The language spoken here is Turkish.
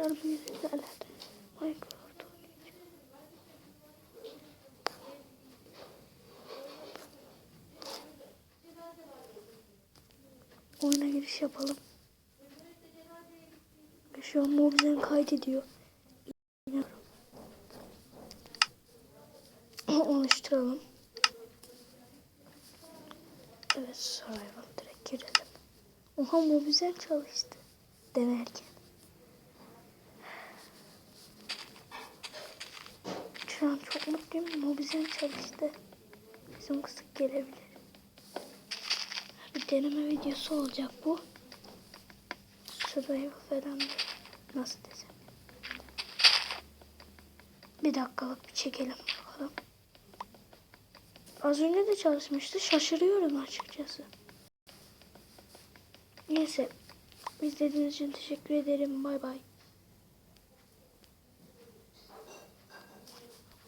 arkadaşlar bugün sizlerle Minecraft. Oyuna giriş yapalım. Şu an Mobizen kaydediyor. İnanıyorum. Oluşturalım. Evet survival direkt girelim. Oha Mobizen çalıştı. Denerken. Şu an çok mutluyum. Mobizen çalıştı. Bizim kısık gelebilir. Bir deneme videosu olacak bu. Survival falan. Nasıl desem. Bir dakikalık bir çekelim bakalım. Az önce de çalışmıştı. Şaşırıyorum açıkçası. Neyse. İzlediğiniz için teşekkür ederim. Bay bay.